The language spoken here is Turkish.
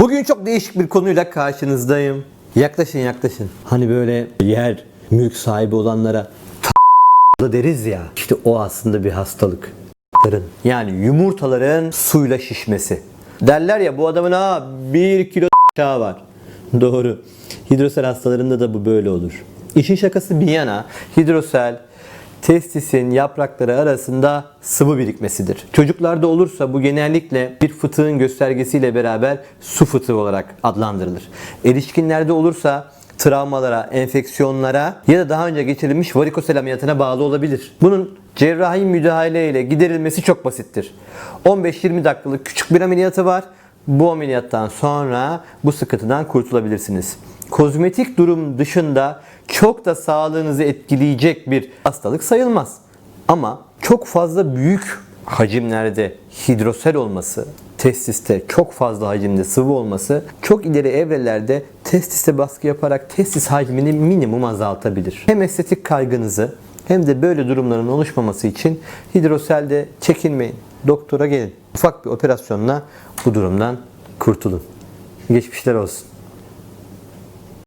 Bugün çok değişik bir konuyla karşınızdayım. Yaklaşın yaklaşın. Hani böyle yer, mülk sahibi olanlara da deriz ya. İşte o aslında bir hastalık. Yani yumurtaların suyla şişmesi. Derler ya bu adamın ha bir kilo var. Doğru. Hidrosel hastalarında da bu böyle olur. İşin şakası bir yana hidrosel testisin yaprakları arasında sıvı birikmesidir. Çocuklarda olursa bu genellikle bir fıtığın göstergesiyle beraber su fıtığı olarak adlandırılır. Erişkinlerde olursa travmalara, enfeksiyonlara ya da daha önce geçirilmiş varikosel ameliyatına bağlı olabilir. Bunun cerrahi müdahale ile giderilmesi çok basittir. 15-20 dakikalık küçük bir ameliyatı var. Bu ameliyattan sonra bu sıkıntıdan kurtulabilirsiniz. Kozmetik durum dışında çok da sağlığınızı etkileyecek bir hastalık sayılmaz. Ama çok fazla büyük hacimlerde hidrosel olması, testiste çok fazla hacimde sıvı olması çok ileri evrelerde testiste baskı yaparak testis hacmini minimum azaltabilir. Hem estetik kaygınızı hem de böyle durumların oluşmaması için hidroselde çekinmeyin. Doktora gelin. Ufak bir operasyonla bu durumdan kurtulun. Geçmişler olsun.